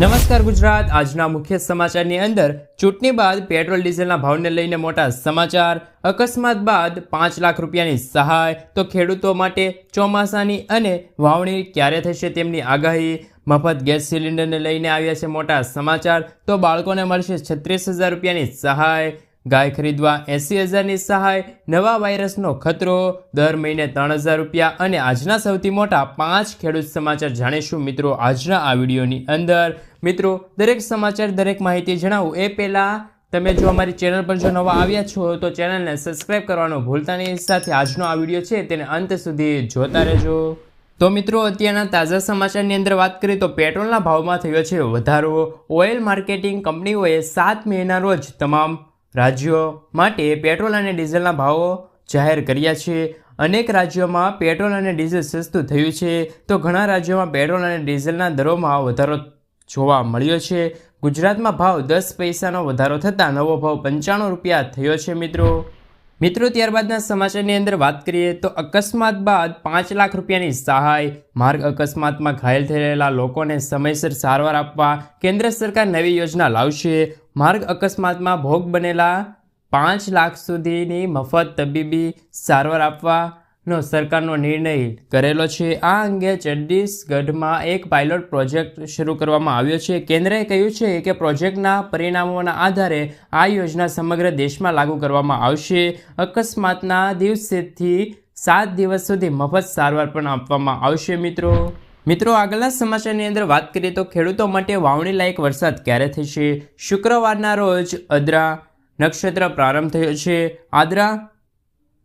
નમસ્કાર ગુજરાત. આજના મુખ્ય સમાચારની અંદર ચૂંટણી બાદ પેટ્રોલ, ડીઝલના ભાવને લઈને મોટા સમાચાર. અકસ્માત બાદ પાંચ લાખ રૂપિયાની સહાય. તો ખેડૂતો માટે ચોમાસાની અને વાવણી ક્યારે થશે તેમની આગાહી? મફત ગેસ સિલિન્ડરને લઈને આવ્યા છે મોટા સમાચાર. તો બાળકોને મળશે છત્રીસ હજાર રૂપિયાની સહાય. ગાય ખરીદવા એંસી હજારની સહાય, નવા વાયરસનો ખતરો, દર મહિને ત્રણ હજાર રૂપિયા અને આજના સૌથી મોટા પાંચ ખેડૂત સમાચાર જાણીશું મિત્રો આજના આ વિડીયોની અંદર. મિત્રો, દરેક સમાચાર, દરેક માહિતી જણાવું એ પહેલાં, તમે જો અમારી ચેનલ પર જો નવા આવ્યા છો તો ચેનલને સબસ્ક્રાઈબ કરવાનું ભૂલતા નહીં. સાથે આજનો આ વીડિયો છે તેને અંત સુધી જોતા રહેજો. તો મિત્રો, અત્યારના તાજા સમાચારની અંદર વાત કરીએ તો પેટ્રોલના ભાવમાં થયો છે વધારો. ઓઇલ માર્કેટિંગ કંપનીઓએ સાત મહિના રોજ તમામ રાજ્યો માટે પેટ્રોલ અને ડીઝલના ભાવો જાહેર કર્યા છે. અનેક રાજ્યોમાં પેટ્રોલ અને ડીઝલ સસ્તું થયું છે. તો ઘણા રાજ્યોમાં પેટ્રોલ અને ડીઝલના દરોમાં વધારો જોવા મળ્યો છે. ગુજરાતમાં ભાવ દસ પૈસાનો વધારો થતાં નવો ભાવ પંચાણું રૂપિયા થયો છે, મિત્રો. મિત્રો, ત્યારબાદના સમાચારની અંદર વાત કરીએ તો અકસ્માત બાદ પાંચ લાખ રૂપિયાની સહાય માર્ગ અકસ્માતમાં ઘાયલ થયેલા લોકોને સમયસર સારવાર આપવા કેન્દ્ર સરકાર નવી યોજના લાવશે. માર્ગ અકસ્માતમાં ભોગ બનેલા પાંચ લાખ સુધીની મફત તબીબી સારવાર આપવાનો સરકારનો નિર્ણય કરેલો છે. આ અંગે છત્તીસગઢમાં એક પાયલોટ પ્રોજેક્ટ શરૂ કરવામાં આવ્યો છે. કેન્દ્રએ કહ્યું છે કે પ્રોજેક્ટના પરિણામોના આધારે આ યોજના સમગ્ર દેશમાં લાગુ કરવામાં આવશે. અકસ્માતના દિવસેથી સાત દિવસ સુધી મફત સારવાર પણ આપવામાં આવશે મિત્રો. મિત્રો, આગળના સમાચારની અંદર વાત કરીએ તો ખેડૂતો માટે વાવણી લાયક વરસાદ ક્યારે થશે? શુક્રવારના રોજ અદ્રા નક્ષત્ર પ્રારંભ થયો છે. આદ્રા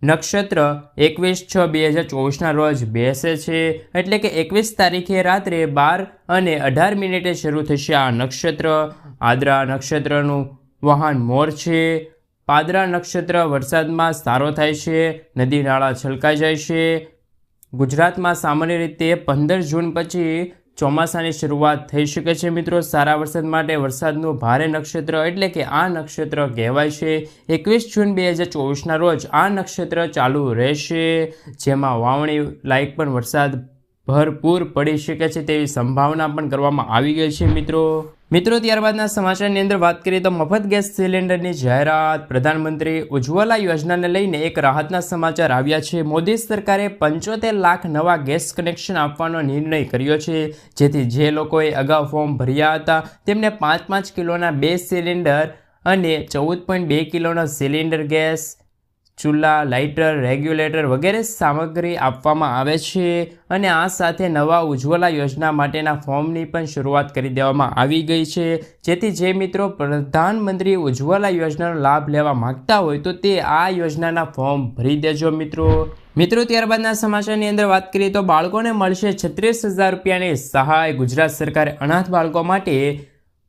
નક્ષત્ર એકવીસ છ બે હજાર ચોવીસના રોજ બેસે છે. એટલે કે એકવીસ તારીખે રાત્રે બાર અને અઢાર મિનિટે શરૂ થશે આ નક્ષત્ર. આદ્રા નક્ષત્રનું વાહન મોર છે. પાદરા નક્ષત્ર વરસાદમાં સારો થાય છે. નદી નાળા છલકાઈ જાય છે. ગુજરાતમાં સામાન્ય રીતે પંદર જૂન પછી ચોમાસાની શરૂઆત થઈ શકે છે મિત્રો. સારા વરસાદ માટે વરસાદનું ભારે નક્ષત્ર એટલે કે આ નક્ષત્ર કહેવાય છે. એકવીસ જૂન બે હજાર ચોવીસના રોજ આ નક્ષત્ર ચાલુ રહેશે. જેમાં વાવણી લાયક પણ વરસાદ ભરપૂર પડી શકે છે તેવી સંભાવના પણ કરવામાં આવી ગઈ છે મિત્રો. મિત્રો, ત્યારબાદના સમાચારની અંદર વાત કરીએ તો મફત ગેસ સિલિન્ડરની જાહેરાત. પ્રધાનમંત્રી ઉજ્જવલા યોજનાને લઈને એક રાહતના સમાચાર આવ્યા છે. મોદી સરકારે પંચોતેર લાખ નવા ગેસ કનેક્શન આપવાનો નિર્ણય કર્યો છે, જેથી જે લોકોએ અગાઉ ફોર્મ ભર્યા હતા, તેમને પાંચ પાંચ કિલોના બે સિલિન્ડર અને ચૌદ પોઈન્ટ બે કિલોનો સિલિન્ડર ગેસ ચૂલા, લાઇટર, રેગ્યુલેટર વગેરે સામગ્રી આપવામાં આવે છે અને આ સાથે નવા ઉજ્જવલા યોજના માટેના ફોર્મની પણ શરૂઆત કરી દેવામાં આવી ગઈ છે. જેથી જે મિત્રો પ્રધાનમંત્રી ઉજ્જવલા યોજનાનો લાભ લેવા માગતા હોય તો તે આ યોજનાના ફોર્મ ભરી દેજો મિત્રો. મિત્રો, ત્યારબાદના સમાચારની અંદર વાત કરીએ તો બાળકોને મળશે છત્રીસ હજાર રૂપિયાની સહાય. ગુજરાત સરકારે અનાથ બાળકો માટે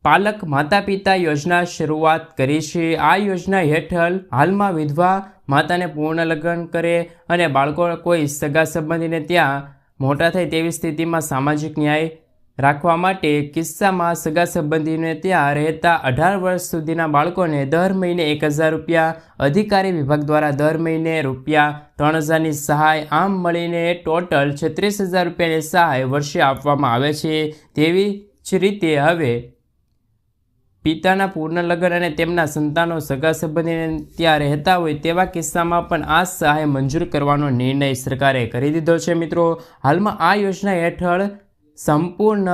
પાલક માતા પિતા યોજના શરૂઆત કરી છે. આ યોજના હેઠળ હાલમાં વિધવા માતાને પૂર્ણ લગ્ન કરે અને બાળકો કોઈ સગા સંબંધીને ત્યાં મોટા થાય તેવી સ્થિતિમાં સામાજિક ન્યાય રાખવા માટે કિસ્સામાં સગા સંબંધીને ત્યાં રહેતા અઢાર વર્ષ સુધીના બાળકોને દર મહિને એક હજાર રૂપિયા, અધિકારી વિભાગ દ્વારા દર મહિને રૂપિયા ત્રણ હજારની સહાય, આમ મળીને ટોટલ છત્રીસ હજાર રૂપિયાની સહાય વર્ષે આપવામાં આવે છે. તેવી જ રીતે હવે પિતાના પૂર્ણ લગ્ન અને તેમના સંતાનો સગા સંબંધીને ત્યાં રહેતા હોય તેવા કિસ્સામાં પણ આ સહાય મંજૂર કરવાનો નિર્ણય સરકારે કરી દીધો છે મિત્રો. હાલમાં આ યોજના હેઠળ સંપૂર્ણ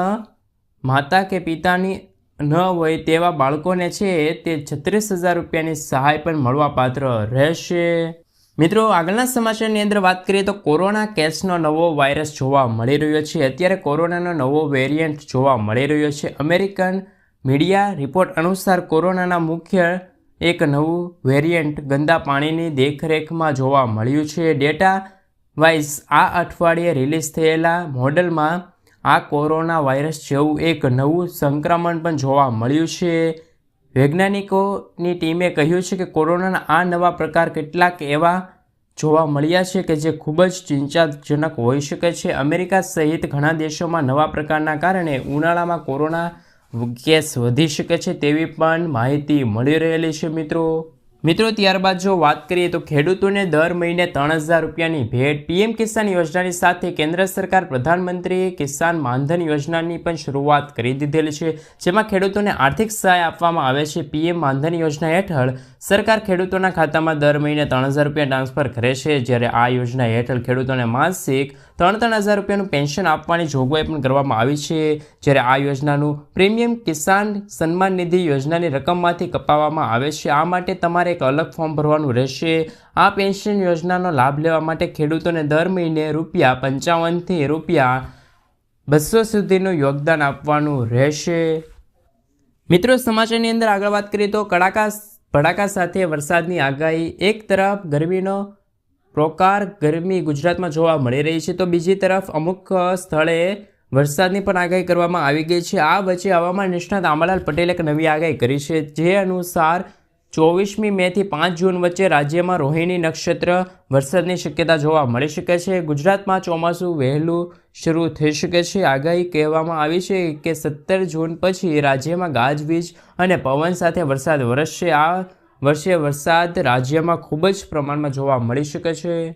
માતા કે પિતાની ન હોય તેવા બાળકોને છે તે છત્રીસ હજાર રૂપિયાની સહાય પણ મળવાપાત્ર રહેશે. મિત્રો, આગળના સમાચારની અંદર વાત કરીએ તો કોરોના કેસનો નવો વાયરસ જોવા મળી રહ્યો છે. અત્યારે કોરોનાનો નવો વેરિયન્ટ જોવા મળી રહ્યો છે. અમેરિકન મીડિયા રિપોર્ટ અનુસાર કોરોનાના મુખ્ય એક નવું વેરિયન્ટ ગંદા પાણીની દેખરેખમાં જોવા મળ્યું છે. ડેટા વાઇઝ આ અઠવાડિયે રિલીઝ થયેલા મોડલમાં આ કોરોના વાયરસ જેવું એક નવું સંક્રમણ પણ જોવા મળ્યું છે. વૈજ્ઞાનિકોની ટીમે કહ્યું છે કે કોરોનાના આ નવા પ્રકાર કેટલાક એવા જોવા મળ્યા છે કે જે ખૂબ જ ચિંતાજનક હોઈ શકે છે. અમેરિકા સહિત ઘણા દેશોમાં નવા પ્રકારના કારણે ઉનાળામાં કોરોના કેસ વધી શકે છે તેવી પણ માહિતી મળી રહેલી છે, મિત્રો. મિત્રો, ત્યારબાદ જો વાત કરીએ તો ખેડૂતોને દર મહિને ત્રણ હજાર રૂપિયાની ભેટ પીએમ કિસાન યોજનાની સાથે કેન્દ્ર સરકાર પ્રધાનમંત્રી કિસાન માનધન યોજનાની પણ શરૂઆત કરી દીધેલી છે. જેમાં ખેડૂતોને આર્થિક સહાય આપવામાં આવે છે. પીએમ માનધન યોજના હેઠળ સરકાર ખેડૂતોના ખાતામાં દર મહિને ત્રણ હજાર રૂપિયા ટ્રાન્સફર કરે છે. જ્યારે આ યોજના હેઠળ ખેડૂતોને માસિક ત્રણ ત્રણ હજાર રૂપિયાનું પેન્શન આપવાની જોગવાઈ પણ કરવામાં આવી છે. જ્યારે આ યોજનાનું પ્રીમિયમ કિસાન સન્માન નિધિ યોજનાની રકમમાંથી કપાવવામાં આવે છે. આ માટે તમારે એક અલગ ફોર્મ ભરવાનું રહેશે. આ પેન્શન યોજનાનો લાભ લેવા માટે ખેડૂતોને દર મહિને રૂપિયા પંચાવનથી રૂપિયા બસો સુધીનું યોગદાન આપવાનું રહેશે. મિત્રો, સમાચારની અંદર આગળ વાત કરીએ તો કડાકા, ભડાકા સાથે વરસાદની આગાહી. એક તરફ ગરમીનો પ્રકાર ગરમી ગુજરાતમાં જોવા મળી રહી છે. તો બીજી તરફ અમુક સ્થળે વરસાદની પણ આગાહી કરવામાં આવી ગઈ છે. આ વચ્ચે હવામાન નિષ્ણાત આંબાલાલ પટેલે એક નવી આગાહી કરી છે, જે અનુસાર ચોવીસમી મેથી પાંચ જૂન વચ્ચે રાજ્યમાં રોહિણી નક્ષત્ર વરસાદની શક્યતા જોવા મળી શકે છે. ગુજરાતમાં ચોમાસું વહેલું શરૂ થઈ શકે છે. આગાહી કહેવામાં આવી છે કે સત્તર જૂન પછી રાજ્યમાં ગાજવીજ અને પવન સાથે વરસાદ વરસશે. આ વર્ષે વરસાદ રાજ્યમાં ખૂબ જ પ્રમાણમાં જોવા મળી શકે છે.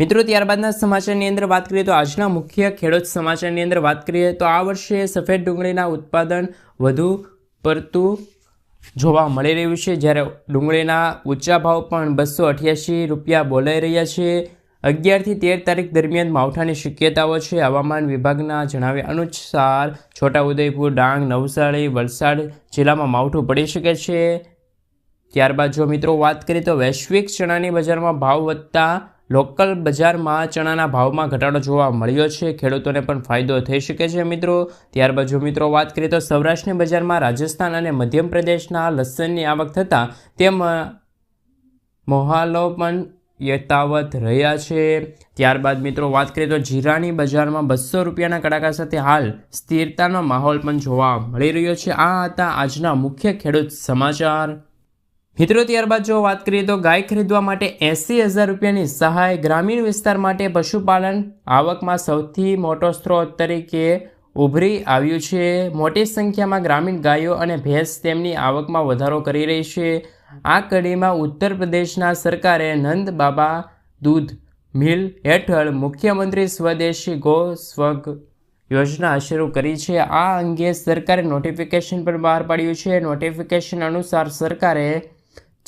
મિત્રો, ત્યારબાદના સમાચારની અંદર વાત કરીએ તો આજના મુખ્ય ખેડૂત સમાચારની અંદર વાત કરીએ તો આ વર્ષે સફેદ ડુંગળીના ઉત્પાદન વધુ પડતું જોવા મળી રહ્યું છે. જ્યારે ડુંગળીના ઊંચા ભાવ પણ બસો અઠ્યાસી રૂપિયા બોલાઈ રહ્યા છે. અગિયારથી તેર તારીખ દરમિયાન માવઠાની શક્યતાઓ છે. હવામાન વિભાગના જણાવ્યા અનુસાર છોટાઉદેપુર, ડાંગ, નવસારી, વલસાડ જિલ્લામાં માવઠું પડી શકે છે. ત્યારબાદ જો મિત્રો વાત કરીએ તો વૈશ્વિક ચણાની બજારમાં ભાવ વધતા લોકલ બજારમાં ચણાના ભાવમાં ઘટાડો જોવા મળ્યો છે. ખેડૂતોને પણ ફાયદો થઈ શકે છે મિત્રો. ત્યારબાદ જો મિત્રો વાત કરીએ તો સૌરાષ્ટ્રની બજારમાં રાજસ્થાન અને મધ્યપ્રદેશના લસણની આવક થતાં તેમાં મોહાલો પણ યથાવત રહ્યા છે. ત્યારબાદ મિત્રો વાત કરીએ તો જીરાની બજારમાં બસો રૂપિયાના કડાકા સાથે હાલ સ્થિરતાનો માહોલ પણ જોવા મળી રહ્યો છે. આ હતા આજના મુખ્ય ખેડૂત સમાચાર. મિત્રો, ત્યારબાદ જો વાત કરીએ તો ગાય ખરીદવા માટે એંસી હજાર રૂપિયાની સહાય ગ્રામીણ વિસ્તાર માટે પશુપાલન આવકમાં સૌથી મોટો સ્ત્રોત તરીકે ઉભરી આવ્યું છે. મોટી સંખ્યામાં ગ્રામીણ ગાયો અને ભેંસ તેમની આવકમાં વધારો કરી રહી છે. આ કડીમાં ઉત્તર પ્રદેશના સરકારે નંદ બાબા દૂધ મિલ હેઠળ મુખ્યમંત્રી સ્વદેશી ગો સ્વગ યોજના શરૂ કરી છે. આ અંગે સરકારે નોટિફિકેશન પણ બહાર પાડ્યું છે. નોટિફિકેશન અનુસાર સરકારે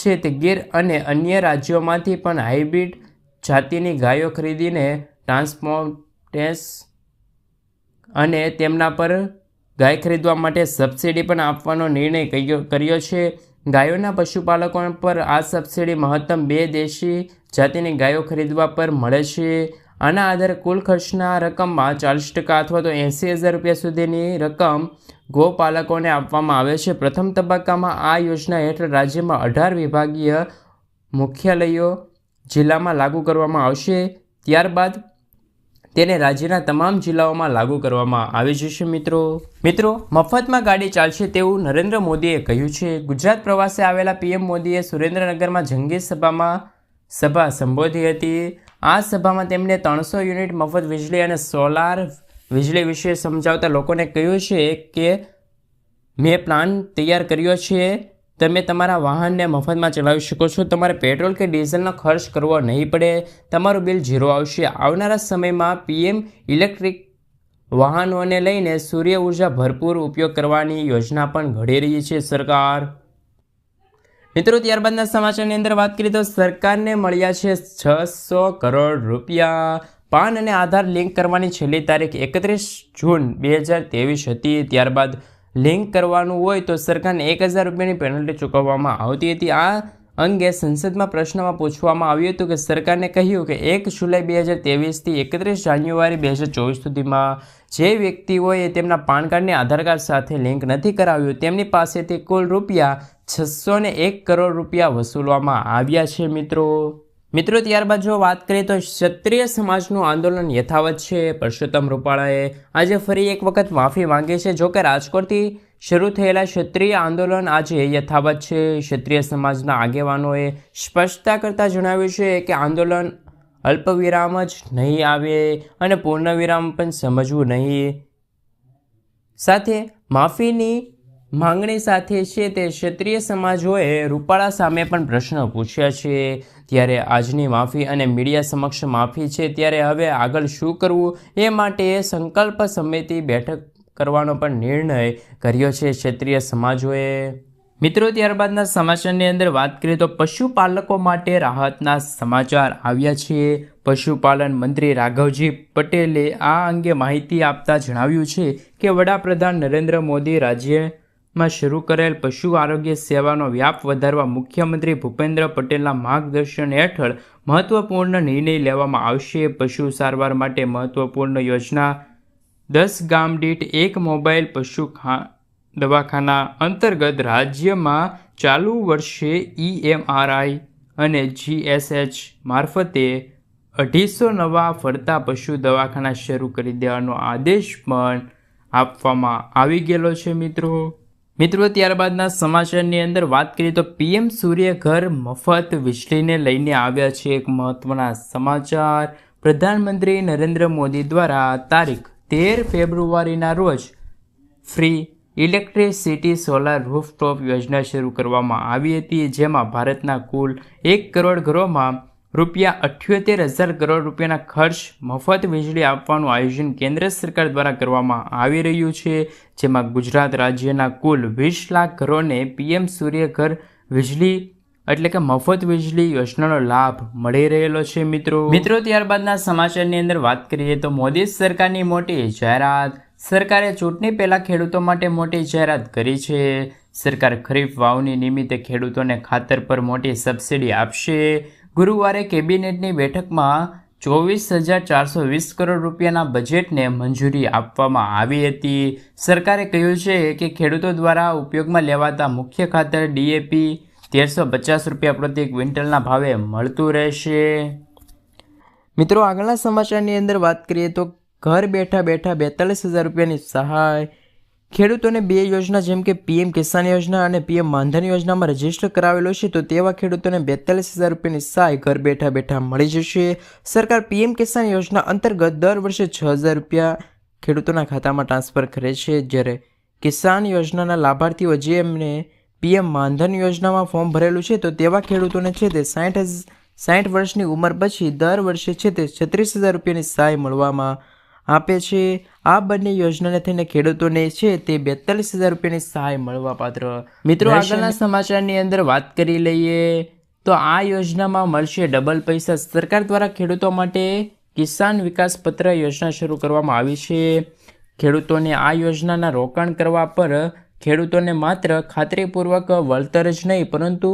છે તે ગીર અને અન્ય રાજ્યોમાંથી પણ હાઇબ્રિડ જાતિની ગાયો ખરીદીને ટ્રાન્સપોર્ટેસ અને તેમના પર ગાય ખરીદવા માટે સબસિડી પણ આપવાનો નિર્ણય કર્યો કર્યો છે. ગાયોના પશુપાલકો પર આ સબસિડી મહત્તમ બે દેશી જાતિની ગાયો ખરીદવા પર મળે છે. આના આધારે કુલ ખર્ચના રકમમાં ચાલીસ ટકા અથવા તો એંસી હજાર રૂપિયા સુધીની રકમ ગોપાલકોને આપવામાં આવે છે. પ્રથમ તબક્કામાં આ યોજના હેઠળ રાજ્યમાં અઢાર વિભાગીય મુખ્યાલયો જિલ્લામાં લાગુ કરવામાં આવશે. ત્યારબાદ તેને રાજ્યના તમામ જિલ્લાઓમાં લાગુ કરવામાં આવી જશે મિત્રો. મિત્રો, મફતમાં ગાડી ચાલશે તેવું નરેન્દ્ર મોદીએ કહ્યું છે. ગુજરાત પ્રવાસે આવેલા પીએમ મોદીએ સુરેન્દ્રનગરમાં જંગી સભામાં સભા સંબોધી હતી. આ સભામાં તેમણે ત્રણસો યુનિટ મફત વીજળી અને સોલાર વીજળી વિશે સમજાવતા લોકોને કહ્યું છે કે મેં પ્લાન તૈયાર કર્યો છે. તમે તમારા વાહનને મફતમાં ચલાવી શકો છો. તમારે પેટ્રોલ કે ડીઝલનો ખર્ચ કરવો નહીં પડે. તમારું બિલ ઝીરો આવશે. આવનારા સમયમાં પીએમ ઇલેક્ટ્રિક વાહનોને લઈને સૂર્ય ઊર્જા ભરપૂર ઉપયોગ કરવાની યોજના પણ ઘડી રહી છે સરકાર. મિત્રો, ત્યારબાદના સમાચારની અંદર વાત કરીએ તો સરકારને મળ્યા છે છસો કરોડ રૂપિયા. પાન અને આધાર લિંક કરવાની છેલ્લી તારીખ એકત્રીસ જૂન બે હજાર ત્રેવીસ હતી. ત્યારબાદ લિંક કરવાનું હોય તો સરકારને એક હજાર રૂપિયાની પેનલ્ટી ચૂકવવામાં આવતી હતી. આ અંગે સંસદમાં પ્રશ્નમાં પૂછવામાં આવ્યું હતું કે સરકારને કહ્યું કે એક જુલાઈ બે હજાર ત્રેવીસથી એકત્રીસ જાન્યુઆરી બે હજાર ચોવીસ સુધીમાં જે વ્યક્તિઓએ તેમના પાન કાર્ડને આધાર કાર્ડ સાથે લિંક નથી કરાવ્યું. તેમની પાસેથી કુલ રૂપિયા છસો એક કરોડ રૂપિયા વસૂલવામાં આવ્યા છે મિત્રો. મિત્રો, ત્યારબાદ જો વાત કરીએ તો ક્ષત્રિય સમાજનું આંદોલન યથાવત છે. પરસોત્તમ રૂપાળાએ આજે ફરી એક વખત માફી માંગી છે. જો કે રાજકોટથી શરૂ થયેલા ક્ષત્રિય આંદોલન આજે યથાવત છે. ક્ષત્રિય સમાજના આગેવાનોએ સ્પષ્ટતા કરતાં જણાવ્યું છે કે આંદોલન અલ્પવિરામ જ નહીં આવે અને પૂર્ણવિરામ પણ સમજવું નહીં. સાથે માફીની માંગણી સાથે છે તે ક્ષત્રિય સમાજોએ રૂપાળા સામે પણ પ્રશ્ન પૂછ્યા છે. ત્યારે આજની માફી અને મીડિયા સમક્ષ માફી છે, ત્યારે હવે આગળ શું કરવું એ માટે સંકલ્પ સમિતિ બેઠક કરવાનો પણ નિર્ણય કર્યો છે ક્ષત્રિય સમાજોએ. મિત્રો, ત્યારબાદના સમાચારની અંદર વાત કરીએ તો પશુપાલકો માટે રાહતના સમાચાર આવ્યા છે. પશુપાલન મંત્રી રાઘવજી પટેલે આ અંગે માહિતી આપતા જણાવ્યું છે કે વડાપ્રધાન નરેન્દ્ર મોદી રાજ્યમાં શરૂ કરેલ પશુ આરોગ્ય સેવાનો વ્યાપ વધારવા મુખ્યમંત્રી ભૂપેન્દ્ર પટેલના માર્ગદર્શન હેઠળ મહત્વપૂર્ણ નિર્ણય લેવામાં આવશે. પશુ સારવાર માટે મહત્વપૂર્ણ યોજના દસ ગામ દીઠ એક મોબાઈલ પશુ ખા, દવાખાના અંતર્ગત રાજ્યમાં ચાલુ વર્ષે ઈએમઆરઆઈ અને જીએસએચ મારફતે અઢીસો નવા ફરતા પશુ દવાખાના શરૂ કરી દેવાનો આદેશ પણ આપવામાં આવી ગયેલો છે મિત્રો. મિત્રો, ત્યારબાદના સમાચારની અંદર વાત કરીએ તો પીએમ સૂર્ય ઘર મફત વીજળીને લઈને આવ્યા છે એક મહત્વના સમાચાર. પ્રધાનમંત્રી નરેન્દ્ર મોદી દ્વારા તારીખ તેર ફેબ્રુઆરીના રોજ ફ્રી ઇલેક્ટ્રિસિટી સોલાર રૂફટોપ યોજના શરૂ કરવામાં આવી હતી, જેમાં ભારતના કુલ એક કરોડ ઘરોમાં રૂપિયા અઠ્યોતેર હજાર કરોડ રૂપિયાના ખર્ચ મફત વીજળી આપવાનું આયોજન કેન્દ્ર સરકાર દ્વારા કરવામાં આવી રહ્યું છે, જેમાં ગુજરાત રાજ્યના કુલ વીસ લાખ ઘરોને પીએમ સૂર્ય ઘર વીજળી એટલે કે મફત વીજળી યોજનાનો લાભ મળી રહેલો છે, મિત્રો. મિત્રો, ત્યારબાદના સમાચારની અંદર વાત કરીએ તો મોદી સરકારની મોટી જાહેરાત. સરકારે ચૂંટણી પહેલાં ખેડૂતો માટે મોટી જાહેરાત કરી છે. સરકાર ખરીફ વાવની નિમિત્તે ખેડૂતોને ખાતર પર મોટી સબસિડી આપશે. ગુરુવારે કેબિનેટની બેઠકમાં ચોવીસ હજાર ચારસો વીસ કરોડ રૂપિયાના બજેટને મંજૂરી આપવામાં આવી હતી. સરકારે કહ્યું છે કે ખેડૂતો દ્વારા ઉપયોગમાં લેવાતા મુખ્ય ખાતર ડીએપી તેરસો પચાસ રૂપિયા પ્રતિ ક્વિન્ટલના ભાવે મળતું રહેશે. મિત્રો, આગળના સમાચારની અંદર વાત કરીએ તો ઘર બેઠા બેઠા બેતાલીસ હજાર રૂપિયાની સહાય ખેડૂતોને બે યોજના, જેમ કે પીએમ કિસાન યોજના અને પીએમ માનધન યોજનામાં રજિસ્ટર કરાવેલો છે, તો તેવા ખેડૂતોને બેતાલીસ હજાર રૂપિયાની સહાય ઘર બેઠા બેઠા મળી જશે. સરકાર પીએમ કિસાન યોજના અંતર્ગત દર વર્ષે છ હજાર રૂપિયા ખેડૂતોના ખાતામાં ટ્રાન્સફર કરે છે. જ્યારે કિસાન યોજનાના લાભાર્થીઓ, જે એમને પીએમ માનધન યોજનામાં ફોર્મ ભરેલું છે, તો તેવા ખેડૂતોને છે તે સાઠ સાઠ વર્ષની ઉંમર પછી દર વર્ષે છે તે છત્રીસ હજાર રૂપિયાની સહાય મળવામાં આપે છે. આ બંને યોજનાને થઈને ખેડૂતોને છે તે બેતાલીસ હજાર રૂપિયાની સહાય મળવા પાત્ર. મિત્રો આગળના સમાચારની અંદર વાત કરી લઈએ તો આ યોજનામાં મળશે ડબલ પૈસા. સરકાર દ્વારા ખેડૂતો માટે કિસાન વિકાસ પત્ર યોજના શરૂ કરવામાં આવી છે. ખેડૂતોને આ યોજનાના રોકાણ કરવા પર ખેડૂતોને માત્ર ખાતરીપૂર્વક વળતર જ નહીં પરંતુ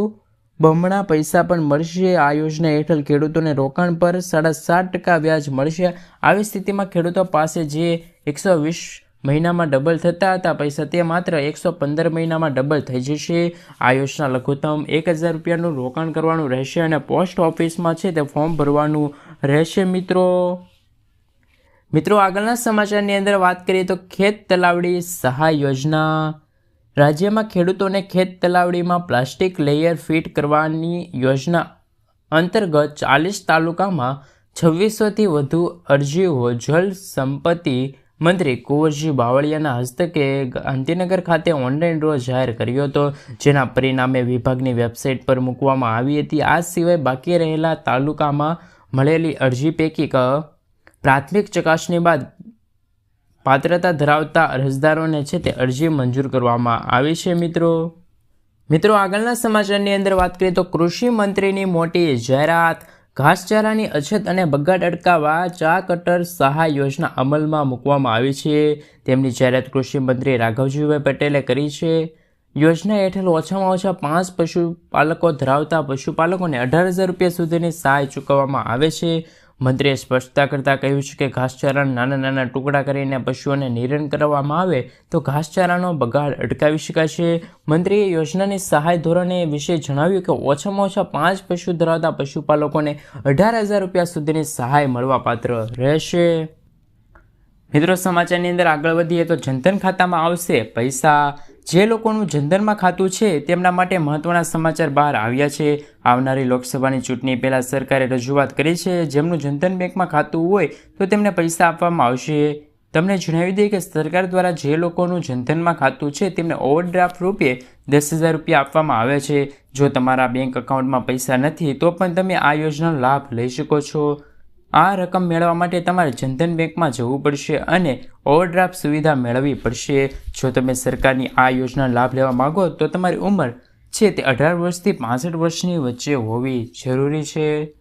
બમણા પૈસા પણ મળશે. આ યોજના હેઠળ ખેડૂતોને રોકાણ પર સાડા સાત ટકા વ્યાજ મળશે. આવી સ્થિતિમાં ખેડૂતો પાસે જે એકસો વીસ મહિનામાં ડબલ થતા હતા, પૈસા તે માત્ર એકસો પંદર મહિનામાં ડબલ થઈ જશે. આ યોજના લઘુત્તમ એક હજાર રૂપિયાનું રોકાણ કરવાનું રહેશે અને પોસ્ટ ઓફિસમાં છે તે ફોર્મ ભરવાનું રહેશે. મિત્રો મિત્રો, આગળના સમાચારની અંદર વાત કરીએ તો ખેત તલાવડી સહાય યોજના. રાજ્યમાં ખેડૂતોને ખેત તલાવડીમાં પ્લાસ્ટિક લેયર ફિટ કરવાની યોજના અંતર્ગત ચાલીસ તાલુકામાં છવ્વીસોથી વધુ અરજીઓ જળ સંપત્તિ મંત્રી કુંવરજી બાવળિયાના હસ્તકે ગાંધીનગર ખાતે ઓનલાઈન ડ્રો જાહેર કર્યો હતો, જેના પરિણામે વિભાગની વેબસાઇટ પર મૂકવામાં આવી હતી. આ સિવાય બાકી રહેલા તાલુકામાં મળેલી અરજી પૈકી પ્રાથમિક ચકાસણી બાદ પાત્રતા ધરાવતા અરજદારોને છે તે અરજી મંજૂર કરવામાં આવી છે, મિત્રો. મિત્રો, આગળના સમાચારની અંદર વાત કરીએ તો કૃષિ મંત્રીની મોટી જાહેરાત, ઘાસચારાની અછત અને બગાડ અટકાવવા ચા કટર સહાય યોજના અમલમાં મૂકવામાં આવી છે. તેમની જાહેરાત કૃષિ મંત્રી રાઘવજીભાઈ પટેલે કરી છે. યોજના હેઠળ ઓછામાં ઓછા પાંચ પશુપાલકો ધરાવતા પશુપાલકોને અઢાર હજાર રૂપિયા સુધીની સહાય ચૂકવવામાં આવે છે. મંત્રીએ સ્પષ્ટતા કરતાં કહ્યું છે કે ઘાસચારાના નાના નાના ટુકડા કરીને પશુઓને નિરણ કરવામાં આવે તો ઘાસચારાનો બગાડ અટકાવી શકાશે મંત્રીએ યોજનાની સહાય ધોરણે વિશે જણાવ્યું કે ઓછામાં ઓછા પાંચ પશુ ધરાવતા પશુપાલકોને અઢાર હજાર રૂપિયા સુધીની સહાય મળવા પાત્ર રહેશે. મિત્રો, સમાચારની અંદર આગળ વધીએ તો જનધન ખાતામાં આવશે. પૈસા જે લોકોનું જનધનમાં ખાતું છે, તેમના માટે મહત્વના સમાચાર બહાર આવ્યા છે. આવનારી લોકસભાની ચૂંટણી પહેલાં સરકારે રજૂઆત કરી છે, જેમનું જનધન બેંકમાં ખાતું હોય તો તેમને પૈસા આપવામાં આવશે. તમને જણાવી દઈએ કે સરકાર દ્વારા જે લોકોનું જનધનમાં ખાતું છે, તેમને ઓવરડ્રાફ્ટ રૂપે દસ હજાર રૂપિયા આપવામાં આવે છે. જો તમારા બેંક એકાઉન્ટમાં પૈસા નથી, તો પણ તમે આ યોજનાનો લાભ લઈ શકો છો. આ રકમ મેળવવા માટે તમારે જનધન બેંકમાં જવું પડશે અને ઓવરડ્રાફ્ટ સુવિધા મેળવવી પડશે. જો તમે સરકારની આ યોજનાનો લાભ લેવા માંગો તો તમારી ઉંમર છે તે અઢાર વર્ષથી પાસઠ વર્ષની વચ્ચે હોવી જરૂરી છે.